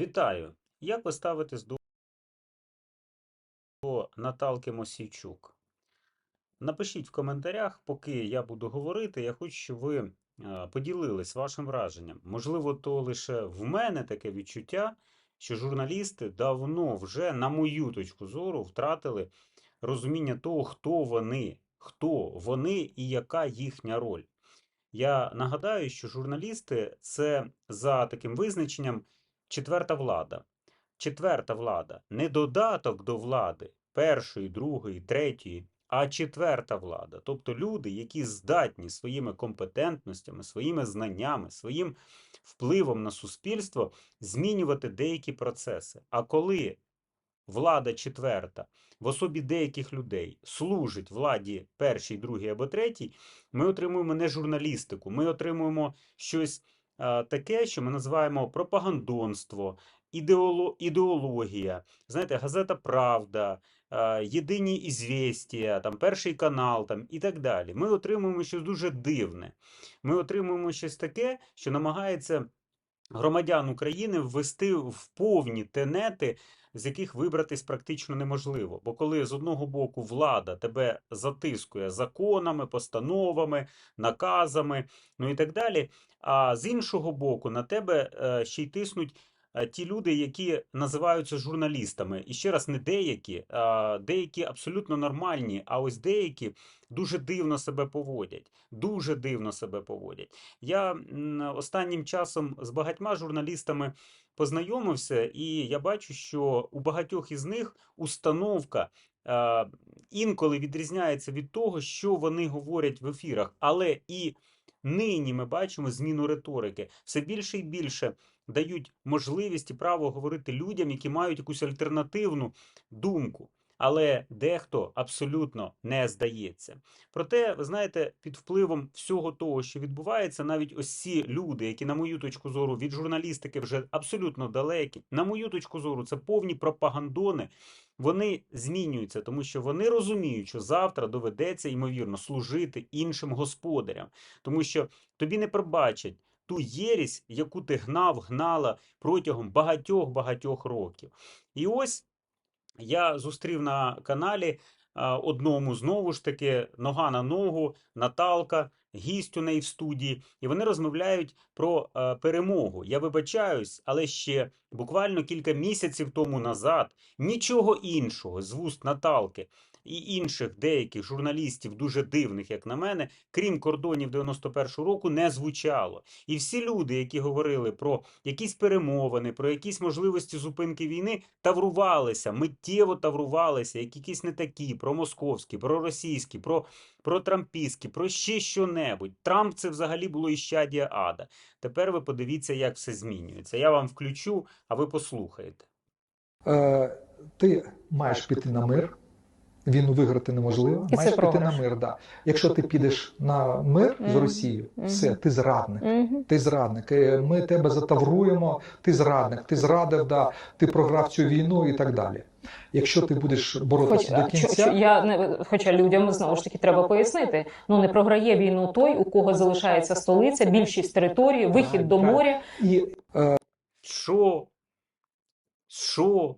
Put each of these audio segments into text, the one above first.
Вітаю! Як ви ставитесь до Наталки Мосійчук? Напишіть в коментарях, поки я буду говорити. Я хочу, щоб ви е, поділились вашим враженням. Можливо, то лише в мене таке відчуття, що журналісти давно вже, на мою точку зору, втратили розуміння того, хто вони, хто вони і яка їхня роль. Я нагадаю, що журналісти це за таким визначенням четверта влада. Четверта влада не додаток до влади першої, другої, третьої, а четверта влада. Тобто люди, які здатні своїми компетентностями, своїми знаннями, своїм впливом на суспільство змінювати деякі процеси. А коли влада четверта в особі деяких людей служить владі першій, другій або третій, ми отримуємо не журналістику, ми отримуємо щось таке, що ми називаємо пропагандонство, ідеоло, ідеологія. Знаєте, газета Правда, Єдині ізвістія, там перший канал там, і так далі. Ми отримуємо щось дуже дивне. Ми отримуємо щось таке, що намагається громадян України ввести в повні тенети з яких вибратись практично неможливо. Бо коли з одного боку влада тебе затискує законами, постановами, наказами, ну і так далі, а з іншого боку, на тебе е, ще й тиснуть. Е, Ті люди, які називаються журналістами, і ще раз не деякі, а деякі абсолютно нормальні, а ось деякі дуже дивно себе поводять. Дуже дивно себе поводять. Я останнім часом з багатьма журналістами познайомився, і я бачу, що у багатьох із них установка е, інколи відрізняється від того, що вони говорять в ефірах. Але і нині ми бачимо зміну риторики. Все більше і більше дають можливість і право говорити людям, які мають якусь альтернативну думку. Але дехто абсолютно не здається. Проте, ви знаєте, під впливом всього того, що відбувається, навіть ось ці люди, які, на мою точку зору, від журналістики вже абсолютно далекі, на мою точку зору, це повні пропагандони. Вони змінюються, тому що вони розуміють, що завтра доведеться ймовірно служити іншим господарям, тому що тобі не пробачать ту єрість, яку ти гнав, гнала протягом багатьох багатьох років. І ось я зустрів на каналі одному знову ж таки нога на ногу, Наталка, гість у неї в студії, і вони розмовляють про е, перемогу. Я вибачаюсь, але ще буквально кілька місяців тому назад нічого іншого з вуст Наталки і інших деяких журналістів, дуже дивних, як на мене, крім кордонів 91-го року, не звучало. І всі люди, які говорили про якісь перемовини, про якісь можливості зупинки війни, таврувалися, миттєво таврувалися, як якісь не такі, про московські, про російські, про, про трампійські, про ще що-небудь. Трамп це взагалі було іщадія ада. Тепер ви подивіться, як все змінюється. Я вам включу, а ви послухаєте. Е, ти маєш піти на мир. Війну виграти неможливо. І це маєш піти на мир. Да. Якщо ти підеш на мир з Росією, все, ти зрадник. Мгм. Ти зрадник. Е, Ми тебе затавруємо, ти зрадник, ти зрадив, да, ти програв цю війну і так далі. Якщо ти будеш боротися Хоч, до а, кінця, я не хоча людям знову ж таки треба пояснити. Ну не програє війну той, у кого залишається столиця, більшість території, вихід до моря. і Що? Що?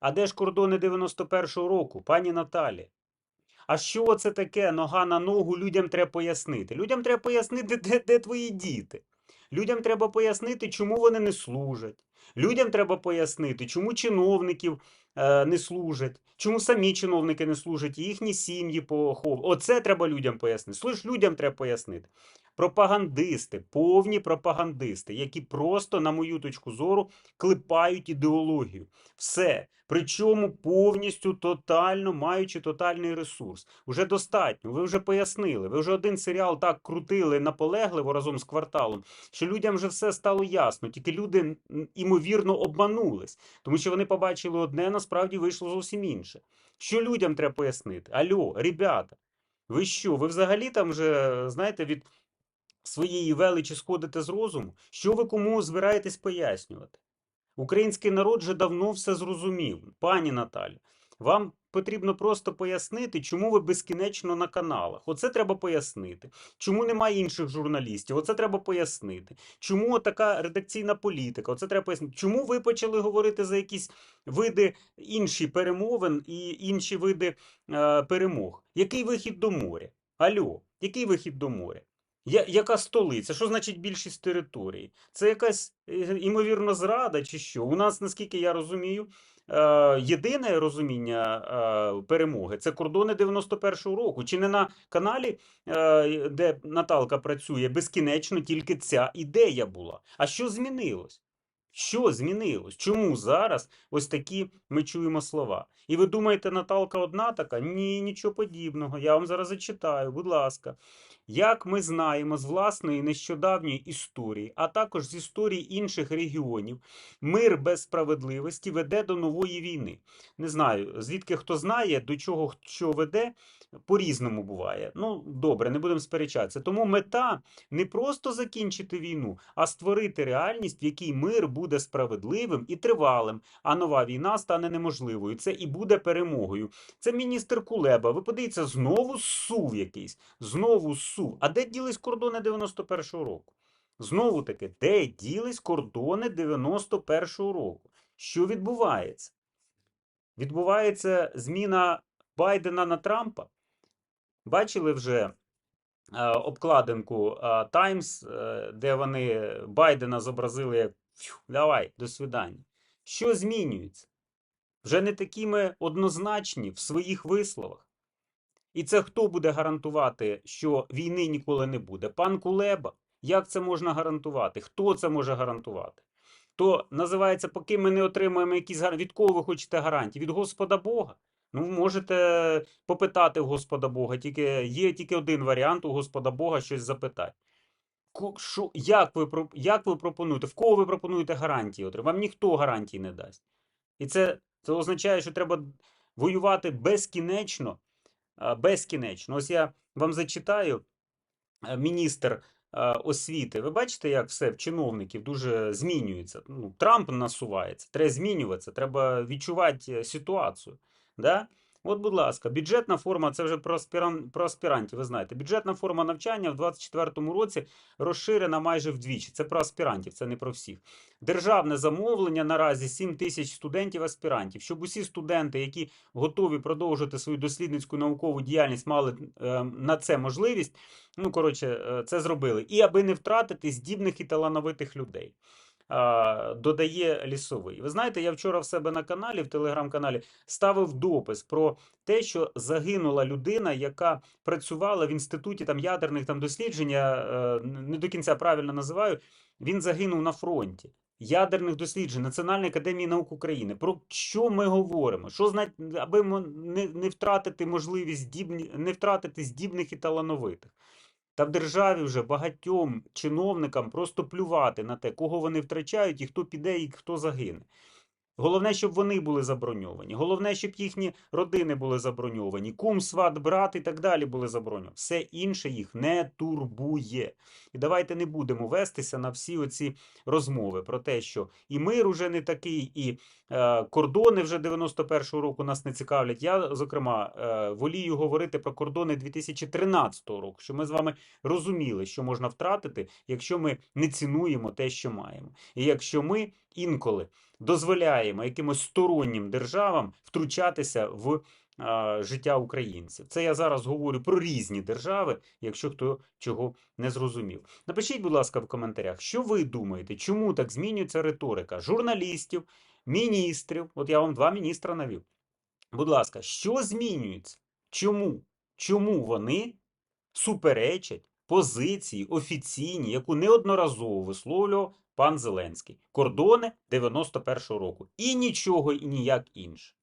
А де ж кордони 91-го року, пані Наталі? А що це таке нога на ногу людям треба пояснити? Людям треба пояснити, де, де твої діти. Людям треба пояснити, чому вони не служать. Людям треба пояснити, чому чиновників е, не служать, чому самі чиновники не служать, і їхні сім'ї похов. Оце треба людям пояснити. Слухай, людям треба пояснити. Пропагандисти, повні пропагандисти, які просто, на мою точку зору, клепають ідеологію. Все. Причому повністю тотально маючи тотальний ресурс. Уже достатньо. Ви вже пояснили. Ви вже один серіал так крутили наполегливо разом з кварталом, що людям вже все стало ясно. Тільки люди імовірно обманулись, тому що вони побачили одне, насправді вийшло зовсім інше. Що людям треба пояснити? Альо, ребята, ви що? Ви взагалі там вже знаєте від своєї величі сходите з розуму? Що ви кому збираєтесь пояснювати? Український народ вже давно все зрозумів. Пані Наталі, Вам потрібно просто пояснити, чому ви безкінечно на каналах. Оце треба пояснити. Чому немає інших журналістів? Оце треба пояснити. Чому така редакційна політика? Оце треба пояснити. Чому ви почали говорити за якісь види інші перемовин і інші види е, перемог? Який вихід до моря? Алло, який вихід до моря? Я, яка столиця? Що значить більшість території? Це якась е, імовірно зрада чи що? У нас, наскільки я розумію, е, єдине розуміння е, перемоги це кордони 91-го року. Чи не на каналі, е, де Наталка працює, безкінечно тільки ця ідея була? А що змінилось? Що змінилось? Чому зараз ось такі ми чуємо слова? І ви думаєте, Наталка одна така? Ні, нічого подібного. Я вам зараз зачитаю, будь ласка. Як ми знаємо з власної нещодавньої історії, а також з історії інших регіонів, мир без справедливості веде до нової війни. Не знаю, звідки хто знає, до чого що веде, по-різному буває. Ну, добре, не будемо сперечатися. Тому мета не просто закінчити війну, а створити реальність, в якій мир буде справедливим і тривалим, а нова війна стане неможливою. Це і буде перемогою. Це міністр Кулеба. Ви подивіться, знову сув якийсь, знову сув. А де ділись кордони 91-го року? Знову таки, де ділись кордони 91-го року? Що відбувається? Відбувається зміна Байдена на Трампа. Бачили вже е, обкладинку е, Times, е, де вони Байдена зобразили як давай, до свидання. Що змінюється? Вже не такі ми однозначні в своїх висловах. І це хто буде гарантувати, що війни ніколи не буде? Пан Кулеба. Як це можна гарантувати? Хто це може гарантувати? То називається, поки ми не отримаємо якісь гар- від кого ви хочете гарантії? Від Господа Бога. Ну, можете попитати в Господа Бога. Тільки є тільки один варіант у Господа Бога щось запитати. Що, як, ви, як ви пропонуєте? В кого ви пропонуєте гарантії? Вам ніхто гарантій не дасть. І це, це означає, що треба воювати безкінечно. Безкінечно. Ось я вам зачитаю е, міністр е, освіти. Ви бачите, як все в чиновників дуже змінюється. Ну, Трамп насувається, треба змінюватися, треба відчувати е, ситуацію. Да? От, будь ласка, бюджетна форма, це вже про, аспіран, про аспірантів, ви знаєте. Бюджетна форма навчання в 2024 році розширена майже вдвічі. Це про аспірантів, це не про всіх. Державне замовлення наразі 7 тисяч студентів-аспірантів. Щоб усі студенти, які готові продовжити свою дослідницьку наукову діяльність, мали е, на це можливість. Ну, коротше, е, це зробили. І аби не втратити здібних і талановитих людей. А, Додає лісовий. Ви знаєте, я вчора в себе на каналі, в телеграм-каналі, ставив допис про те, що загинула людина, яка працювала в інституті там ядерних там досліджень, е, не до кінця правильно називаю. Він загинув на фронті. Ядерних досліджень Національної академії наук України. Про що ми говоримо? Що знать, аби не, не втратити можливість здібні, не втратити здібних і талановитих. Та в державі вже багатьом чиновникам просто плювати на те, кого вони втрачають і хто піде, і хто загине. Головне, щоб вони були заброньовані. Головне, щоб їхні родини були заброньовані. Кум, сват, брат і так далі були заброньовані. Все інше їх не турбує. І давайте не будемо вестися на всі оці розмови про те, що і мир уже не такий, і е, кордони вже 91-го року нас не цікавлять. Я, зокрема, е, волію говорити про кордони 2013 року, що ми з вами розуміли, що можна втратити, якщо ми не цінуємо те, що маємо. І якщо ми інколи дозволяємо якимось стороннім державам втручатися в життя українців. Це я зараз говорю про різні держави, якщо хто чого не зрозумів. Напишіть, будь ласка, в коментарях, що ви думаєте, чому так змінюється риторика журналістів, міністрів. От я вам два міністра навів. Будь ласка, що змінюється? Чому? Чому вони суперечать позиції офіційні, яку неодноразово висловлював пан Зеленський. Кордони 91-го року. І нічого і ніяк інше.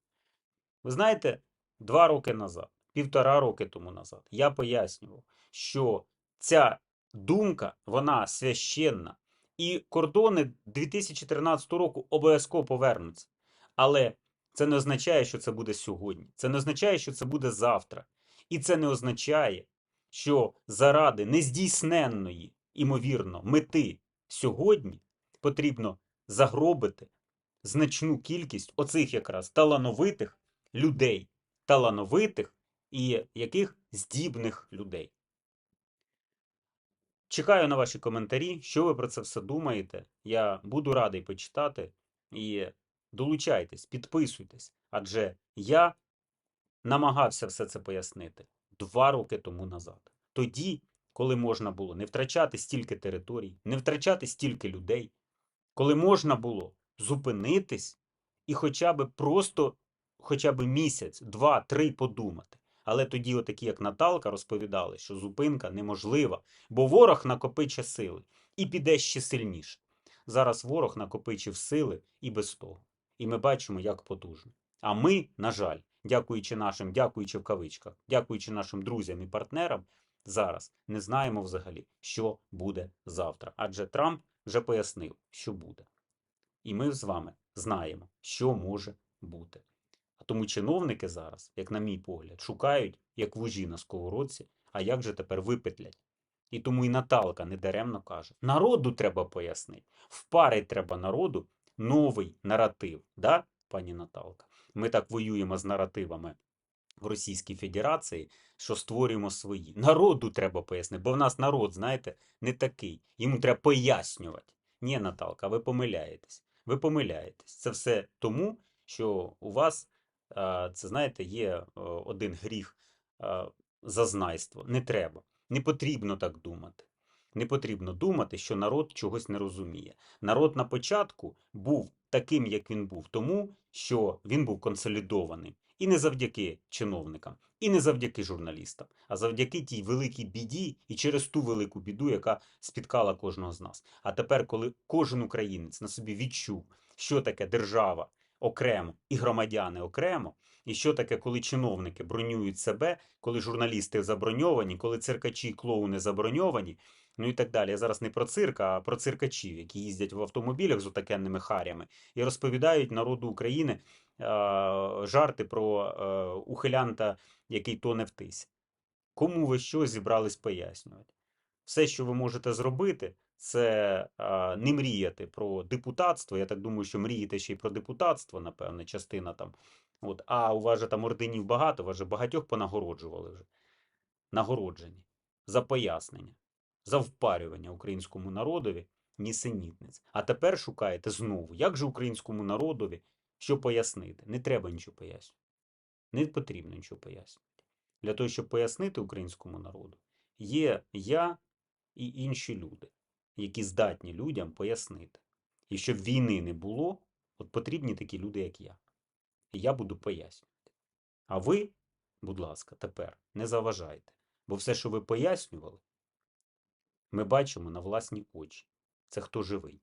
Ви знаєте, два роки назад, півтора роки тому назад, я пояснював, що ця думка, вона священна. І кордони 2013 року обов'язково повернуться. Але це не означає, що це буде сьогодні. Це не означає, що це буде завтра. І це не означає, що заради нездійсненної, імовірно, мети сьогодні потрібно загробити значну кількість оцих якраз талановитих людей, талановитих і яких здібних людей. Чекаю на ваші коментарі, що ви про це все думаєте. Я буду радий почитати. І долучайтесь, підписуйтесь, адже я намагався все це пояснити два роки тому назад. Тоді, коли можна було не втрачати стільки територій, не втрачати стільки людей, коли можна було зупинитись і хоча б просто хоча б місяць, два, три подумати. Але тоді, отакі, як Наталка, розповідали, що зупинка неможлива, бо ворог накопиче сили і піде ще сильніше. Зараз ворог накопичив сили і без того. І ми бачимо, як потужно. А ми, на жаль, дякуючи нашим, дякуючи в кавичках, дякуючи нашим друзям і партнерам, зараз не знаємо взагалі, що буде завтра. Адже Трамп вже пояснив, що буде. І ми з вами знаємо, що може бути. А тому чиновники зараз, як на мій погляд, шукають, як вужі на сковородці, а як же тепер випетлять. І тому і Наталка недаремно каже: народу треба пояснити, впарить треба народу новий наратив. Да, пані Наталка? Ми так воюємо з наративами в Російській Федерації, що створюємо свої. Народу треба пояснити, бо в нас народ, знаєте, не такий. Йому треба пояснювати. Ні, Наталка, ви помиляєтесь. Ви помиляєтесь. Це все тому, що у вас, це знаєте, є е, один гріх а, зазнайство. Не треба. Не потрібно так думати. Не потрібно думати, що народ чогось не розуміє. Народ на початку був таким, як він був, тому що він був консолідований. І не завдяки чиновникам, і не завдяки журналістам, а завдяки тій великій біді і через ту велику біду, яка спіткала кожного з нас. А тепер, коли кожен українець на собі відчув, що таке держава окремо і громадяни окремо, і що таке, коли чиновники бронюють себе, коли журналісти заброньовані, коли циркачі, клоуни заброньовані, ну і так далі. Я зараз не про цирк, а про циркачів, які їздять в автомобілях з отакенними харями і розповідають народу України е, жарти про е, ухилянта, який тоне в тисі. Кому ви що зібрались пояснювати? Все, що ви можете зробити, це е, не мріяти про депутатство. Я так думаю, що мрієте ще й про депутатство, напевне, частина там. От, а у вас же там орденів багато, вас же багатьох понагороджували вже. Нагороджені за пояснення, за впарювання українському народові нісенітниць. А тепер шукаєте знову, як же українському народові що пояснити. Не треба нічого пояснювати. Не потрібно нічого пояснювати. Для того, щоб пояснити українському народу, є я і інші люди, які здатні людям пояснити. І щоб війни не було, от потрібні такі люди, як я. І я буду пояснювати. А ви, будь ласка, тепер не заважайте. Бо все, що ви пояснювали, ми бачимо на власні очі. Це хто живий.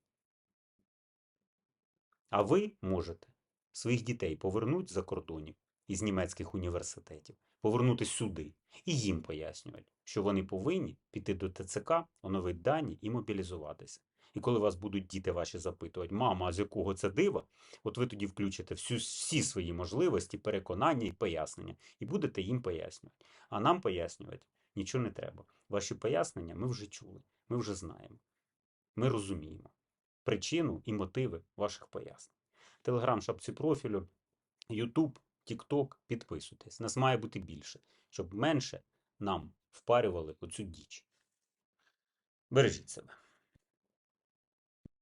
А ви можете своїх дітей повернути за кордонів із німецьких університетів, повернути сюди і їм пояснювати, що вони повинні піти до ТЦК, оновити дані і мобілізуватися. І коли вас будуть діти ваші запитувати, мама, а з якого це дива, от ви тоді включите всю, всі свої можливості, переконання і пояснення, і будете їм пояснювати. А нам пояснювати нічого не треба. Ваші пояснення ми вже чули, ми вже знаємо. Ми розуміємо причину і мотиви ваших пояснень. Телеграм, шапці профілю, Ютуб, Тікток, підписуйтесь. Нас має бути більше, щоб менше нам впарювали оцю діч. Бережіть себе.